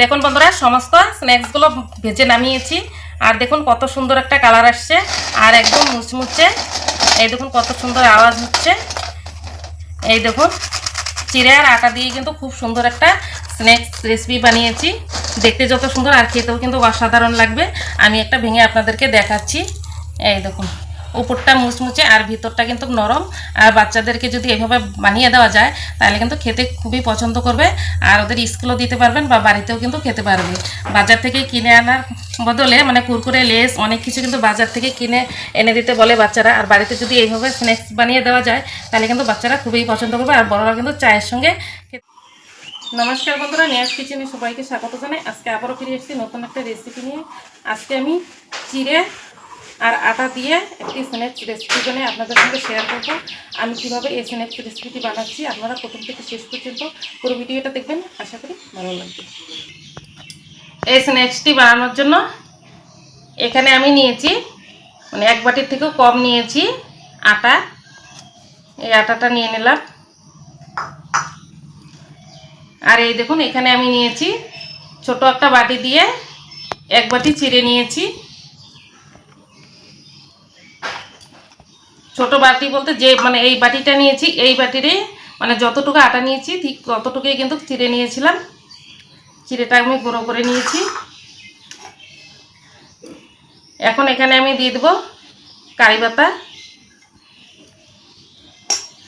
দেখুন বন্ধুরা, সমস্ত স্ন্যাক্সগুলো ভেজে নামিয়েছি। আর দেখুন কত সুন্দর একটা কালার আসছে। আর একদম মুচমুচে, এই দেখুন কত সুন্দর আওয়াজ হচ্ছে। এই দেখুন, চিড়ে আর আটা দিয়ে কিন্তু খুব সুন্দর একটা স্ন্যাক্স রেসিপি বানিয়েছি। দেখতে যত সুন্দর, আর খেতেও কিন্তু অসাধারণ লাগবে। আমি একটা ভেঙে আপনাদেরকে দেখাচ্ছি। এই দেখুন। উপরটা মুচমুচে আর ভিতরটা কিন্তু নরম। আর বাচ্চাদেরকে যদি এভাবে বানিয়ে দেওয়া যায়, তাহলে কিন্তু খেতে খুবই পছন্দ করবে। আর ওদের স্কুলও দিতে পারবেন বা বাড়িতেও কিন্তু খেতে পারবে। বাজার থেকে কিনে আনার বদলে মানে কুরকুরে, লেস, অনেক কিছু কিন্তু বাজার থেকে কিনে এনে দিতে বলে বাচ্চারা। আর বাড়িতে যদি এইভাবে স্ন্যাক্স বানিয়ে দেওয়া যায়, তাহলে কিন্তু বাচ্চারা খুবই পছন্দ করবে। আর বড়রা কিন্তু চায়ের সঙ্গে নমস্কার বন্ধুরা নিয়াজ কিচেনে সবাইকে স্বাগত জানাই। আজকে আবারও ফিরে এসেছি নতুন একটা রেসিপি নিয়ে। আজকে আমি চিড়ে আর আটা দিয়ে একটি স্ন্যাক্স রেসিপি বানিয়ে আপনাদের সঙ্গে শেয়ার করব। আমি কীভাবে এই স্ন্যাক্স রেসিপিটি বানাচ্ছি, আপনারা প্রথম থেকে শেষ পর্যন্ত পুরো ভিডিওটা দেখবেন। আশা করি ভালো লাগবে। এই স্ন্যাক্সটি বানানোর জন্য এখানে আমি নিয়েছি মানে এক বাটির থেকেও কম নিয়েছি আটা। এই আটাটা নিয়ে নিলাম। আর এই দেখুন, এখানে আমি নিয়েছি ছোট একটা বাটি দিয়ে এক বাটি চিড়ে নিয়েছি। ছোট বাটি বলতে যে মানে এই বাটিটা নিয়েছি, এই বাটিরে মানে যতটুকু আটা নিয়েছি, ঠিক ততটুকুই কিন্তু চিড়ে নিয়েছিলাম। চিড়েটা আমি গুঁড়ো করে নিয়েছি। এখন এখানে আমি দিয়ে দেবো কারি পাতা।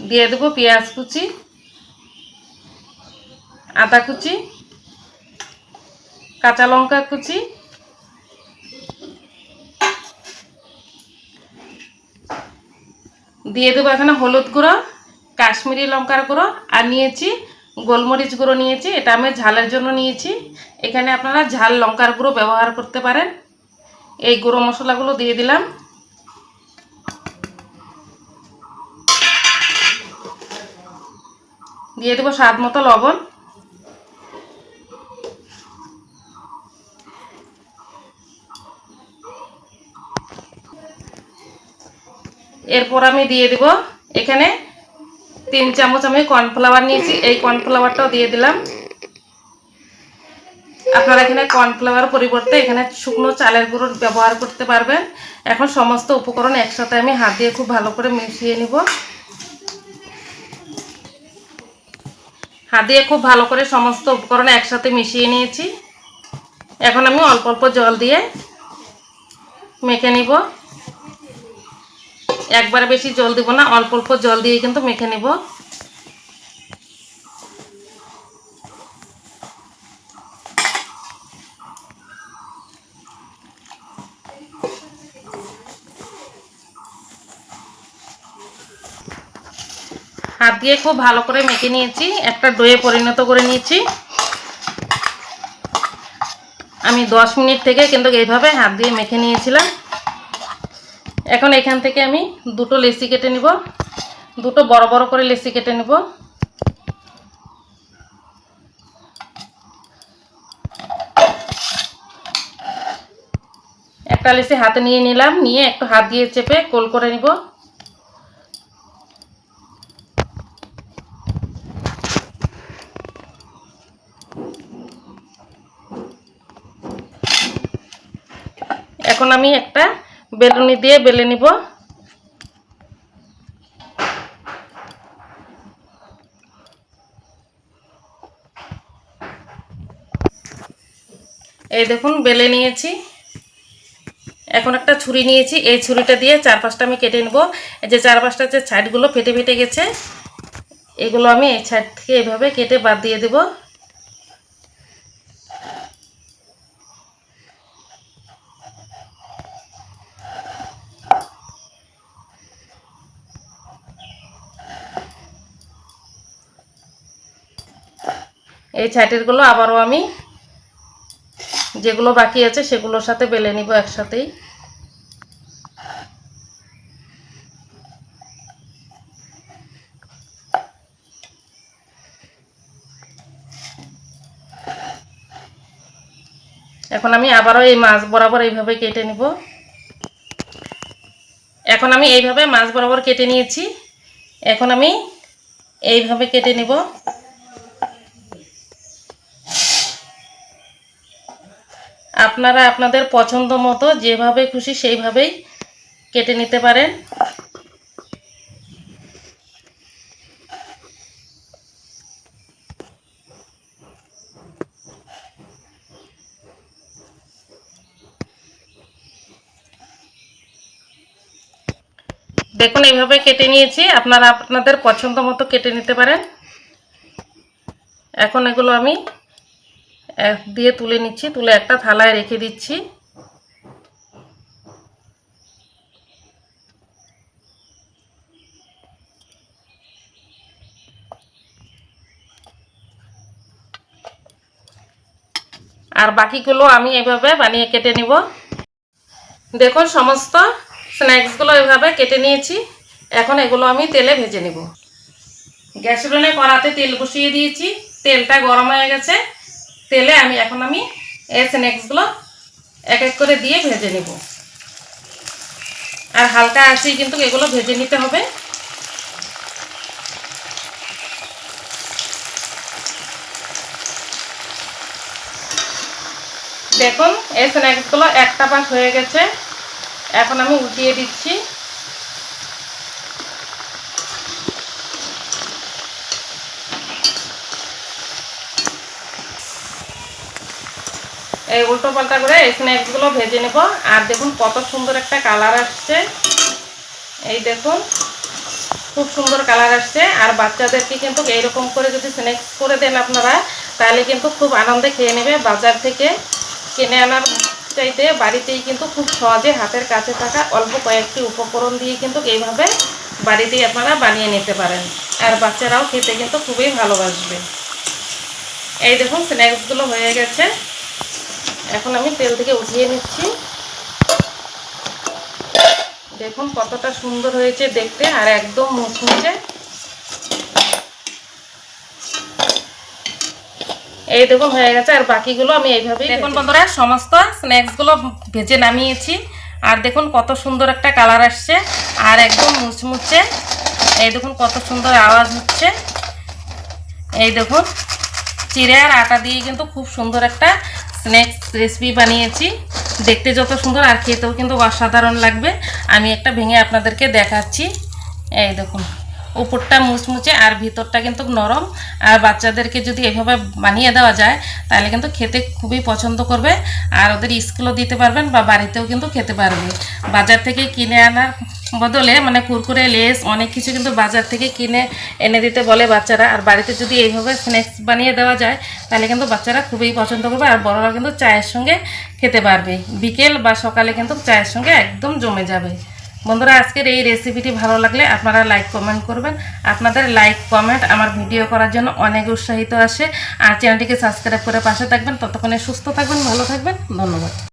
দিয়ে দেবো পেঁয়াজ কুচি, আদা কুচি, কাঁচা লঙ্কা কুচি দিয়ে দেবো এখানে হলুদ গুঁড়ো, কাশ্মীরি লঙ্কার গুঁড়ো, আর নিয়েছি গোলমরিচ গুঁড়ো নিয়েছি, এটা আমি ঝালের জন্য নিয়েছি। এখানে আপনারা ঝাল লঙ্কার গুঁড়ো ব্যবহার করতে পারেন। এই গুঁড়ো মশলাগুলো দিয়ে দিলাম। দিয়ে দেবো স্বাদ মতো লবণ। এরপর আমি দিয়ে দিব এখানে তিন চামচ আমি কর্নফ্লাওয়ার নিয়েছি। এই কর্নফ্লাওয়ারটাও দিয়ে দিলাম। আপনারা এখানে কর্নফ্লাওয়ার পরিবর্তে এখানে শুকনো চালের গুঁড়ো ব্যবহার করতে পারবেন। এখন সমস্ত উপকরণ একসাথে আমি হাত দিয়ে খুব ভালো করে মিশিয়ে নিব। হাত দিয়ে খুব ভালো করে সমস্ত উপকরণ একসাথে মিশিয়ে নিয়েছি। এখন আমি অল্প অল্প জল দিয়ে মেখে নিব। একবারে বেশি জল দিব না, অল্প অল্প জল দিয়ে কিন্তু মেখে নেব। হাত দিয়ে খুব ভালো করে মেখে নিয়েছি, একটা ডোয়ে পরিণত করে নিয়েছি। আমি দশ মিনিট থেকে কিন্তু এইভাবে হাত দিয়ে মেখে নিয়েছিলাম। এখন এখান থেকে আমি দুটো লেসি কেটে নিব। দুটো বড় বড় করে লেসি কেটে নিব। একটা লেসি হাতে নিয়ে নিলাম, নিয়ে একটু হাত দিয়ে চেপে কোল করে নিব। এখন আমি একটা বেলুনি দিয়ে বেলে নিব। এই দেখুন, বেলে নিয়েছি। এখন একটা ছুরি নিয়েছি। এই ছুরিটা দিয়ে চার পাঁচটা আমি কেটে নেব। যে চার পাঁচটা যে সাইডগুলো ফেটে ফেটে গেছে, এগুলো আমি এই সাইড থেকে এইভাবে কেটে বাদ দিয়ে দেবো। এই ছাইটেরগুলো আবারও আমি যেগুলো বাকি আছে সেগুলোর সাথে বেলে নিব একসাথেই। এখন আমি আবারও এই মাছ বরাবর এইভাবে কেটে নিব। এখন আমি এইভাবে মাছ বরাবর কেটে নিয়েছি। এখন আমি এইভাবে কেটে নিব। আপনারা আপনাদের পছন্দ মতো যেভাবে খুশি সেইভাবেই কেটে নিতে পারেন। দেখুন, এইভাবে কেটে নিয়েছি। আপনারা আপনাদের পছন্দ মতো কেটে নিতে পারেন। এখন এগুলো আমি দিয়ে তুলে নিচ্ছি, তুলে একটা থালায় রেখে দিচ্ছি। আর বাকিগুলো আমি এভাবে বানিয়ে কেটে নিব। দেখুন, সমস্ত স্ন্যাক্সগুলো এভাবে কেটে নিয়েছি। এখন এগুলো আমি তেলে ভেজে নিব। গ্যাস উনুনে কড়াতে তেল বসিয়ে দিয়েছি। তেলটা গরম হয়ে গেছে। তেলে আমি এখন আমি এই স্ন্যাক্সগুলো এক এক করে দিয়ে ভেজে নেব। আর হালকা আসি কিন্তু এগুলো ভেজে নিতে হবে। দেখুন এই স্ন্যাক্সগুলো একটা পাশ হয়ে গেছে। এখন আমি উঠিয়ে দিচ্ছি। এই উল্টো পাল্টা করে স্ন্যাক্সগুলো ভেজে নেব। আর দেখুন কত সুন্দর একটা কালার আসছে। এই দেখুন, খুব সুন্দর কালার আসছে। আর বাচ্চাদেরকে কিন্তু এইরকম করে যদি স্ন্যাক্স করে দেন আপনারা, তাহলে কিন্তু খুব আনন্দে খেয়ে নেবে। বাজার থেকে কিনে আনার চাইতে বাড়িতেই কিন্তু খুব সহজে হাতের কাছে থাকা অল্প কয়েকটি উপকরণ দিয়ে কিন্তু এইভাবে বাড়িতেই আপনারা বানিয়ে নিতে পারেন। আর বাচ্চারাও খেতে কিন্তু খুবই ভালোবাসবে। এই দেখুন স্ন্যাক্সগুলো হয়ে গেছে। এখন আমি তেল থেকে উঠিয়ে নিচ্ছি। দেখুন কতটা সুন্দর হয়েছে দেখতে আর একদম মুচমুচে। এই দেখুন হয়ে গেছে আর বাকিগুলো আমি এইভাবেই দেখুন বন্ধুরা সমস্ত স্ন্যাক্সগুলো ভেজে নামিয়েছি আর দেখুন কত সুন্দর একটা কালার আসছে আর একদম মুচমুচে। এই দেখুন কত সুন্দর আওয়াজ হচ্ছে। এই দেখুন চিড়ে আর আটা দিয়ে কিন্তু খুব সুন্দর একটা স্ন্যাক্স রেসিপি বানিয়েছি। দেখতে যত সুন্দর আর খেতেও কিন্তু অসাধারণ লাগবে। আমি একটা ভেঙে আপনাদেরকে দেখাচ্ছি। এই দেখুন, উপরটা মুচমুচে আর ভিতরটা কিন্তু নরম। আর বাচ্চাদেরকে যদি এভাবে বানিয়ে দেওয়া যায়, তাহলে কিন্তু খেতে খুবই পছন্দ করবে। আর ওদের স্কুলও দিতে পারবেন বা বাড়িতেও কিন্তু খেতে পারবে। বাজার থেকে কিনে আনার বদলে মানে কুরকুরে, লেস, অনেক কিছু কিন্তু বাজার থেকে কিনে এনে দিতে বলে বাচ্চারা। আর বাড়িতে যদি এইভাবে স্ন্যাক্স বানিয়ে দেওয়া যায়, তাহলে কিন্তু বাচ্চারা খুবই পছন্দ করবে আর বড়রা কিন্তু চায়ের সঙ্গে খেতে পারবে। বিকেল বা সকালে কিন্তু চায়ের সঙ্গে একদম জমে যাবে। বন্ধুরা, আজকের এই রেসিপিটি ভালো লাগলে আপনারা লাইক কমেন্ট করবেন। আপনাদের লাইক কমেন্ট আমার ভিডিও করার জন্য অনেক উৎসাহিত আসে। আর চ্যানেলটিকে সাবস্ক্রাইব করে পাশে থাকবেন। ততক্ষণে সুস্থ থাকবেন, ভালো থাকবেন। ধন্যবাদ।